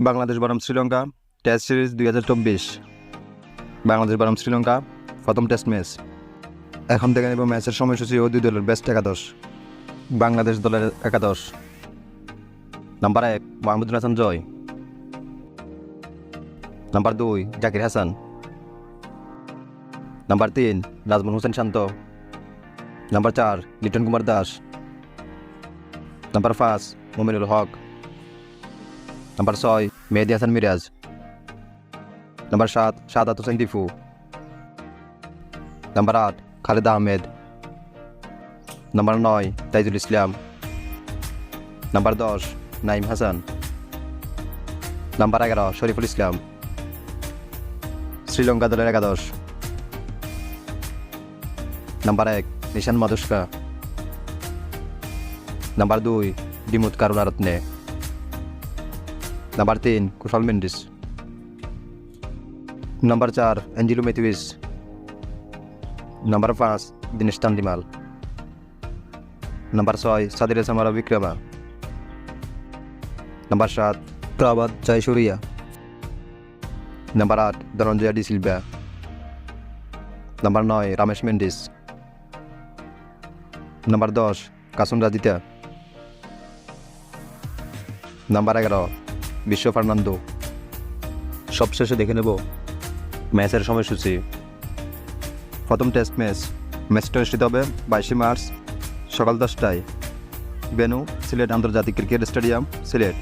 বাংলাদেশ বনাম Sri Lanka test series দুই হাজার চব্বিশ। বাংলাদেশ বনাম শ্রীলঙ্কা, প্রথম টেস্ট ম্যাচ এখন থেকে নেব ম্যাচের সময়সূচি ও দুই দলের বেস্ট একাদশ। বাংলাদেশ দলের একাদশ। নাম্বার এক, মাহমুদুল হাসান জয়। নাম্বার দুই, জাকির হাসান। নাম্বার তিন, নাজমুল হোসেন শান্ত। নাম্বার চার, লিটন কুমার দাস। নাম্বার পাঁচ, মোমিনুল হক। নাম্বার ছয়, মেহেদি হাসান মিরাজ। নাম্বার সাত, সাদাত হোসেন দিফু। নাম্বার আট, খালেদ আহমেদ। নাম্বার নয়, তাইজুল ইসলাম। নাম্বার দশ, নাইম হাসান। নাম্বার এগারো, শরীফুল ইসলাম। শ্রীলঙ্কা দলের একাদশ। নাম্বার এক, নিশান মাদুস্কা। নাম্বার দুই দিমুত কারুণারত্নে নাম্বার তিন কুশল মেন্ডিস নাম্বার চার অ্যাঞ্জিলো মেথিউইস নাম্বার পাঁচ দিনেশ তান্দিমাল নাম্বার ছয় সাদির সামারা বিক্রমা নাম্বার সাত প্রবাদ জয়সুরিয়া নাম্বার আট ধনঞ্জয় ডি সিলভা নাম্বার নয় রামেশ মেন্ডিস নাম্বার দশ কাসুম রাজিতা নাম্বার এগারো বিশ্ব ফার্নান্দো। সবশেষে দেখে নেব ম্যাচের সময়সূচি। প্রথম টেস্ট ম্যাচ ম্যাচটা অনুষ্ঠিত হবে বাইশে মার্চ সকাল দশটায়। বেনু সিলেট আন্তর্জাতিক ক্রিকেট স্টেডিয়াম, সিলেট।